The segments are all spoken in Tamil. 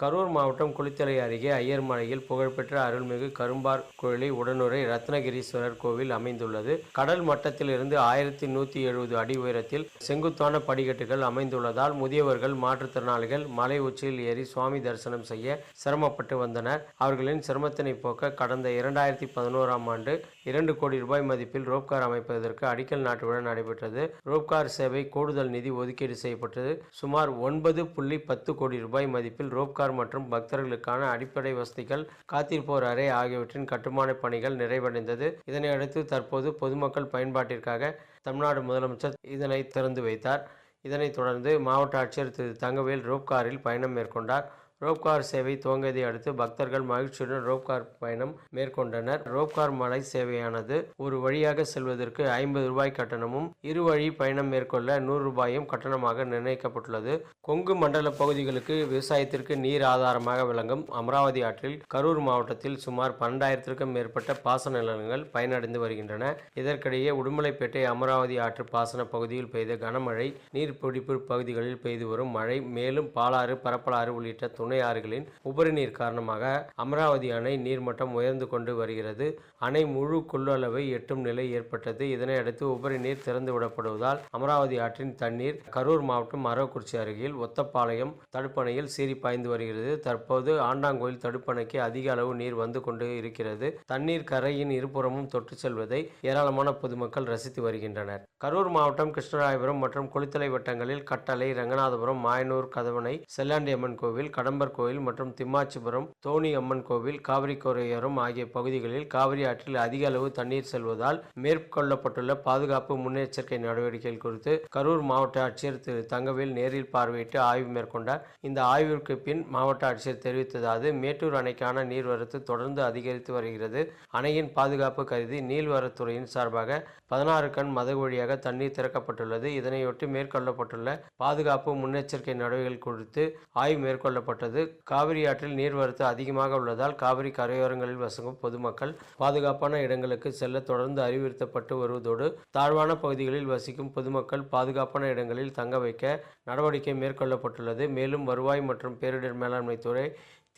கரூர் மாவட்டம் குளித்தலை அருகே ஐயர்மலையில் புகழ்பெற்ற அருள்மிகு கரும்பார் கோயிலை உடனுரை ரத்னகிரீஸ்வரர் கோவில் அமைந்துள்ளது. கடல் மட்டத்திலிருந்து ஆயிரத்தி நூற்றி எழுபது அடி உயரத்தில் செங்குத்தான படிக்கட்டுகள் அமைந்துள்ளதால் முதியவர்கள் மாற்றுத்திறனாளிகள் மலை உச்சியில் ஏறி சுவாமி தரிசனம் செய்ய சிரமப்பட்டு வந்தனர். அவர்களின் சிரமத்தினை போக்க கடந்த இரண்டாயிரத்தி பதினோராம் ஆண்டு இரண்டு கோடி ரூபாய் மதிப்பில் ரோப்கார் அமைப்பதற்கு அடிக்கல் நாட்டுவிழா நடைபெற்றது. ரோப்கார் சேவை கூடுதல் நிதி ஒதுக்கீடு செய்யப்பட்டது. சுமார் ஒன்பது புள்ளி பத்து கோடி ரூபாய் மதிப்பில் ரோப்கார் மற்றும் பக்தர்களுக்கான அடிப்படை வசதிகள் காத்திருப்போர் அறை ஆகியவற்றின் கட்டுமான பணிகள் நிறைவடைந்தது. இதனையடுத்து தற்போது பொதுமக்கள் பயன்பாட்டிற்காக தமிழ்நாடு முதலமைச்சர் இதனை திறந்து வைத்தார். இதனைத் தொடர்ந்து மாவட்ட ஆட்சியர் திரு தங்கவேல் ரோப்காரில் பயணம் மேற்கொண்டார். ரோப்கார் சேவை துவங்கியதை அடுத்து பக்தர்கள் மகிழ்ச்சியுடன் ரோப்கார் பயணம் மேற்கொண்டனர். ரோப்கார் மலை சேவையானது ஒரு வழியாக செல்வதற்கு ஐம்பது ரூபாய் கட்டணமும் இரு வழி பயணம் மேற்கொள்ள நூறு ரூபாயும் கட்டணமாக நிர்ணயிக்கப்பட்டுள்ளது. கொங்கு மண்டல பகுதிகளுக்கு விவசாயத்திற்கு நீர் ஆதாரமாக விளங்கும் அமராவதி ஆற்றில் கரூர் மாவட்டத்தில் சுமார் பன்னெண்டாயிரத்திற்கும் மேற்பட்ட பாசன நிலங்கள் பயனடைந்து வருகின்றன. இதற்கிடையே உடுமலைப்பேட்டை அமராவதி ஆற்று பாசன பகுதியில் பெய்த கனமழை நீர்பிடிப்பு பகுதிகளில் பெய்து வரும் மழை மேலும் பாலாறு பரப்பலாறு உள்ளிட்ட துணையாறுகளின் உபரிநீர் காரணமாக அமராவதி அணை நீர்மட்டம் உயர்ந்து கொண்டு வருகிறது. அணை முழு கொள்ளளவை எட்டும் நிலை ஏற்பட்டது. இதனையடுத்து உபரிநீர் திறந்து விடப்படுவதால் அமராவதி ஆற்றின் தண்ணீர் கரூர் மாவட்டம் அரவக்குறிச்சி அருகில் ஒத்தப்பாளையம் தடுப்பணையில் சீறி பாய்ந்து வருகிறது. தற்போது ஆண்டாங்கோயில் தடுப்பணைக்கு அதிக அளவு நீர் வந்து கொண்டு இருக்கிறது. தண்ணீர் கரையின் இருபுறமும் தொட்டு செல்வதை ஏராளமான பொதுமக்கள் ரசித்து வருகின்றனர். கரூர் மாவட்டம் கிருஷ்ணராயபுரம் மற்றும் குளித்தலை வட்டங்களில் கட்டளை ரங்கநாதபுரம் மாயனூர் கதவணை செல்லாண்டியம்மன் கோவில் கடம்பர் கோயில் மற்றும் திம்மாச்சிபுரம் தோணி அம்மன் கோவில் காவிரி கோரையோரம் ஆகிய பகுதிகளில் காவிரி ஆற்றில் அதிக அளவு தண்ணீர் செல்வதால் மேற்கொள்ளப்பட்டுள்ள பாதுகாப்பு முன்னெச்சரிக்கை நடவடிக்கைகள் குறித்து கரூர் மாவட்ட ஆட்சியர் திரு. தங்கவேல் நேரில் பார்வையிட்டு ஆய்வு மேற்கொண்டார். இந்த ஆய்விற்கு பின் மாவட்ட ஆட்சியர் தெரிவித்ததாவது மேட்டூர் அணைக்கான நீர்வரத்து தொடர்ந்து அதிகரித்து வருகிறது. அணையின் பாதுகாப்பு கருதி நீர்வரத்துறையின் சார்பாக பதினாறு கண் மதகு வழியாக தண்ணீர் திறக்கப்பட்டுள்ளது. இதனையொட்டி மேற்கொள்ளப்பட்டுள்ள பாதுகாப்பு முன்னெச்சரிக்கை நடவடிக்கைகள் குறித்து ஆய்வு மேற்கொள்ளப்பட்டது. காவிரி ஆற்றில் நீர்வரத்து அதிகமாக உள்ளதால் காவிரி கரையோரங்களில் வசங்கும் பொதுமக்கள் பாதுகாப்பான இடங்களுக்கு செல்ல தொடர்ந்து அறிவுறுத்தப்பட்டு வருவதோடு தாழ்வான பகுதிகளில் வசிக்கும் பொதுமக்கள் பாதுகாப்பான இடங்களில் தங்க வைக்க நடவடிக்கை மேற்கொள்ளப்பட்டுள்ளது. மேலும் வருவாய் மற்றும் பேரிடர் மேலாண்மை துறை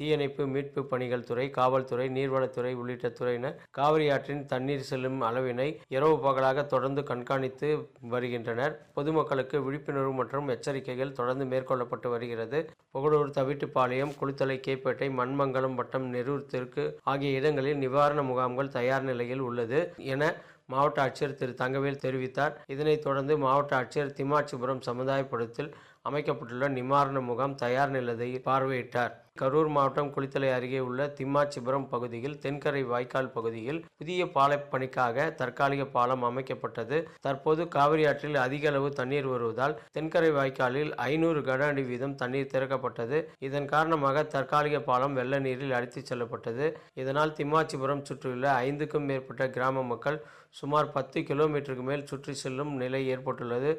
தீயணைப்பு மீட்பு பணிகள் துறை காவல்துறை நீர்வளத்துறை உள்ளிட்ட துறையினர் காவிரி ஆற்றின் தண்ணீர் செல்லும் அளவினை இரவு பகலாக தொடர்ந்து கண்காணித்து வருகின்றனர். பொதுமக்களுக்கு விழிப்புணர்வு மற்றும் எச்சரிக்கைகள் தொடர்ந்து மேற்கொள்ளப்பட்டு வருகிறது. புகழூர் தவிட்டுப்பாளையம் குளித்தலை கேப்பேட்டை மண்மங்கலம் வட்டம் நெரூர் தெற்கு ஆகிய இடங்களில் நிவாரண முகாம்கள் தயார் நிலையில் உள்ளது என மாவட்ட ஆட்சியர் திரு. தங்கவேல் தெரிவித்தார். இதனைத் தொடர்ந்து மாவட்ட ஆட்சியர் திமாட்சிபுரம் சமுதாயப்படத்தில் அமைக்கப்பட்டுள்ள நிவாரண முகாம் தயார் நிலையை பார்வையிட்டார். கரூர் மாவட்டம் குளித்தலை அருகே உள்ள திம்மாச்சிபுரம் பகுதியில் தென்கரை வாய்க்கால் பகுதியில் புதிய பாலப்பணிக்காக தற்காலிக பாலம் அமைக்கப்பட்டது. தற்போது காவிரி ஆற்றில் அதிக அளவு தண்ணீர் வருவதால் தென்கரை வாய்க்காலில் ஐநூறு கன அடி வீதம் தண்ணீர் திறக்கப்பட்டது. இதன் காரணமாக தற்காலிக பாலம் வெள்ள நீரில் அடித்துச் செல்லப்பட்டது. இதனால் திம்மாச்சிபுரம் சுற்றியுள்ள ஐந்துக்கும் மேற்பட்ட கிராம மக்கள் சுமார் பத்து கிலோமீட்டருக்கு மேல் சுற்றி செல்லும் நிலை ஏற்பட்டுள்ளது.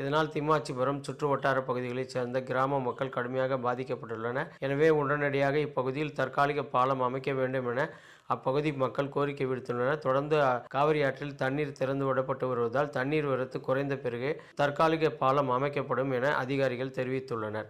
இதனால் திம்மாச்சிபுரம் சுற்று வட்டார பகுதிகளைச் சேர்ந்த கிராம மக்கள் கடுமையாக பாதிக்கப்பட்டுள்ளன எனவே உடனடியாக இப்பகுதியில் தற்காலிக பாலம் அமைக்க வேண்டும் என அப்பகுதி மக்கள் கோரிக்கை விடுத்துள்ளனர். தொடர்ந்து காவிரி ஆற்றில் தண்ணீர் திறந்து விடப்பட்டு வருவதால் தண்ணீர் வரத்து குறைந்த பிறகு தற்காலிக பாலம் அமைக்கப்படும் என அதிகாரிகள் தெரிவித்துள்ளனர்.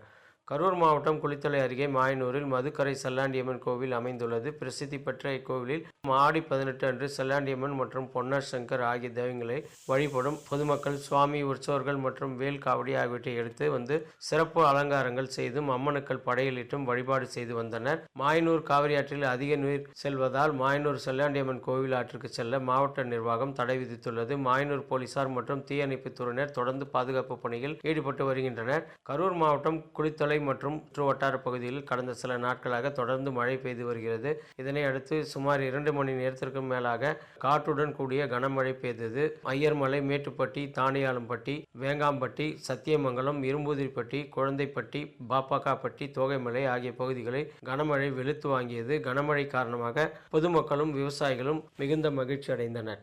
கரூர் மாவட்டம் குளித்தலை அருகே மாயனூரில் மதுக்கரை செல்லாண்டியம்மன் கோவில் அமைந்துள்ளது. பிரசித்தி பெற்ற இக்கோவிலில் ஆடி பதினெட்டு அன்று செல்லாண்டியம்மன் மற்றும் பொன்னர் சங்கர் ஆகிய தெய்வங்களை வழிபடும் பொதுமக்கள் சுவாமி உற்சவர்கள் மற்றும் வேல் காவடி ஆகியவற்றை எடுத்து வந்து சிறப்பு அலங்காரங்கள் செய்தும் அம்மனுக்கள் படையலிட்டும் வழிபாடு செய்து வந்தனர். மாயனூர் காவிரி ஆற்றில் அதிக நீர் செல்வதால் மாயனூர் செல்லாண்டியம்மன் கோவில் ஆற்றுக்கு செல்ல மாவட்ட நிர்வாகம் தடை விதித்துள்ளது. மாயனூர் போலீசார் மற்றும் தீயணைப்புத் துறையினர் தொடர்ந்து பாதுகாப்பு பணியில் ஈடுபட்டு வருகின்றனர். கரூர் மாவட்டம் குளித்தலை மற்றும் சுற்று பகுதியில் கடந்த சில நாட்களாக தொடர்ந்து மழை பெய்து வருகிறது. இதனை அடுத்து சுமார் இரண்டு மணி நேரத்திற்கும் மேலாக காற்றுடன் கூடிய கனமழை பெய்தது. ஐயர்மலை மேட்டுப்பட்டி தானியாளம்பட்டி வேங்காம்பட்டி சத்தியமங்கலம் இரும்புதிரிப்பட்டி குழந்தைப்பட்டி பாப்பாக்காப்பட்டி தோகைமலை ஆகிய பகுதிகளை கனமழை வெளுத்து வாங்கியது. கனமழை காரணமாக பொதுமக்களும் விவசாயிகளும் மிகுந்த மகிழ்ச்சி அடைந்தனர்.